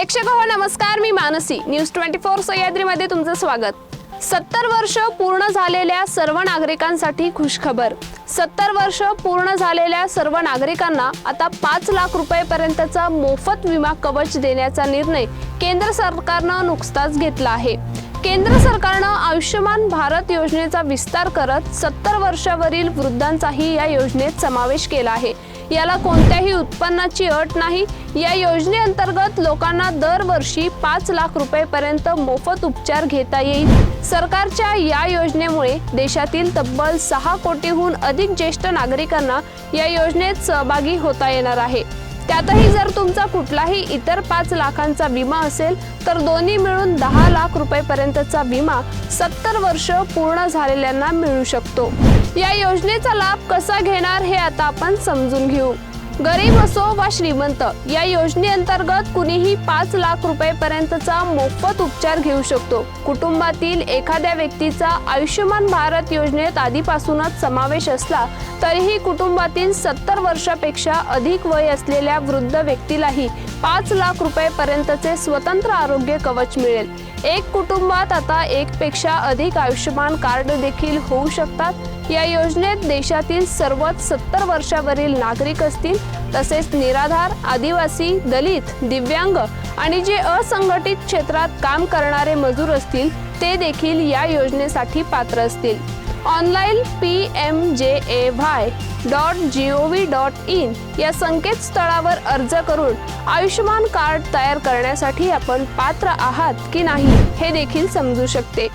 प्रेक्षक हो नमस्कार मी मानसी. न्यूज ट्वेंटी फोर सह्याद्रीमध्ये तुमचं स्वागत. सत्तर वर्ष पूर्ण झालेल्या सर्व नागरिकांसाठी खुशखबर. सत्तर वर्ष पूर्ण झालेल्या सर्व नागरिकांना आता पाच लाख रुपयेपर्यंतचा मोफत विमा कवच देण्याचा निर्णय केंद्र सरकारनं नुकताच घेतला आहे. केंद्र सरकारनं आयुष्यमान भारत योजनेचा विस्तार करत सत्तर वर्षावरील वृद्धांचाही या योजनेत समावेश केला आहे. याला कोणत्याही उत्पन्नाची अट नाही. या योजनेअंतर्गत लोकांना दरवर्षी पाच लाख रुपयेपर्यंत मोफत उपचार घेता येईल. सरकारच्या या योजनेमुळे देशातील तब्बल सहा कोटीहून अधिक ज्येष्ठ नागरिकांना या योजनेत सहभागी होता येणार आहे. त्यातही जर तुमचा कुठलाही इतर पाच लाखांचा विमा असेल तर दोन्ही मिळून दहा लाख रुपयेपर्यंतचा विमा सत्तर वर्ष पूर्ण झालेल्यांना मिळू शकतो. या योजनेचा लाभ कसा घेणार हे आता आपण समजून घेऊ. गरीब असो वा श्रीमंत या योजनेअंतर्गत कुणीही पाच लाख रुपयेपर्यंतचा मोफत उपचार घेऊ शकतो. कुटुंबातील एखाद्या व्यक्तीचा आयुष्यमान भारत योजनेत आधीपासूनच समावेश असला तरीही कुटुंबातील सत्तर वर्षापेक्षा अधिक वय असलेल्या वृद्ध व्यक्तीलाही पाच लाख रुपयेपर्यंतचे स्वतंत्र आरोग्य कवच मिळेल. एक कुटुंबात आता एकपेक्षा अधिक आयुष्यमान कार्ड देखील होऊ शकतात. या योजनेत देशातील सर्वच सत्तर वर्षावरील नागरिक असतील तसेच निराधार आदिवासी दलित दिव्यांग आणि जे असंघटित क्षेत्रात काम करणारे मजूर असतील ते देखील या योजनेसाठी पात्र असतील. Online P M J A Y dot G O V dot in या संकेतस्थळावर अर्ज करून आयुष्यमान कार्ड तयार करण्यासाठी आपण पात्र आहात की नाही हे देखील समजू शकते.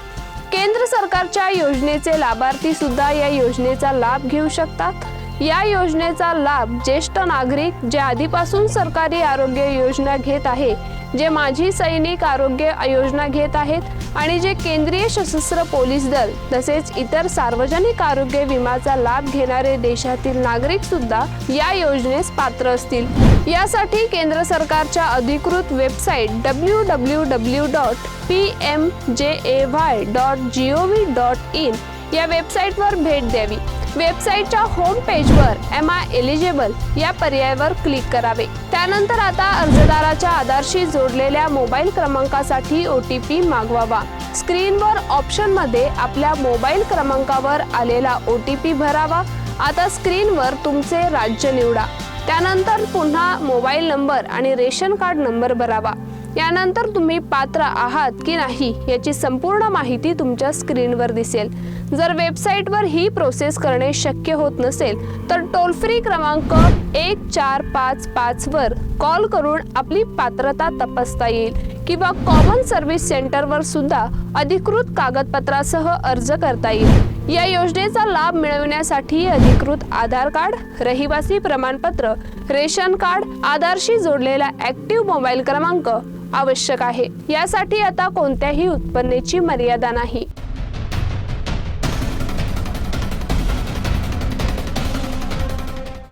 केंद्र सरकारच्या योजनेचे लाभार्थी सुद्धा या योजनेचा लाभ घेऊ शकतात. या योजनेचा लाभ ज्येष्ठ नागरिक जे आधीपासून सरकारी आरोग्य योजना घेत आहे जे माजी सैनिक आरोग्य योजना घेत आहेत आणि जे केंद्रीय सशस्त्र पोलीस दल तसेच इतर सार्वजनिक आरोग्य विमाचा लाभ घेणारे देशातील नागरिक सुद्धा या योजनेस पात्र असतील. यासाठी केंद्र सरकारच्या अधिकृत website W W W dot P M J A Y dot G O V dot in या वेबसाईटवर भेट द्यावी. वेबसाईटच्या होम पेजवर एम आय एलिजिबल या पर्यायावर क्लिक करावे. त्यानंतर आता अर्जदाराच्या आधारशी जोडलेल्या मोबाईल क्रमांकासाठी ओ टी पी मागवावा. स्क्रीनवर ऑप्शनमध्ये आपल्या मोबाईल क्रमांकावर आलेला ओ टी पी भरावा. आता स्क्रीनवर तुमचे राज्य निवडा. त्यानंतर पुन्हा मोबाईल नंबर आणि रेशन कार्ड नंबर भरावा. यानंतर तुम्ही पात्र आहात की नाही याची संपूर्ण माहिती तुमच्या स्क्रीनवर दिसेल. जर वेबसाईटवर ही प्रोसेस करणे शक्य होत नसेल तर टोल फ्री क्रमांक एक चार पाच पाचवर कॉल करून आपली पात्रता तपासता येईल किंवा कॉमन सर्व्हिस सेंटरवर सुद्धा अधिकृत कागदपत्रासह अर्ज करता येईल. या योजनेचा लाभ मिळविण्यासाठी अधिकृत आधार कार्ड रहिवासी प्रमाणपत्र रेशन कार्ड आधारशी जोडलेला ऍक्टिव्ह मोबाईल क्रमांक आवश्यक आहे. यासाठी आता कोणत्याही उत्पन्नाची मर्यादा नाही.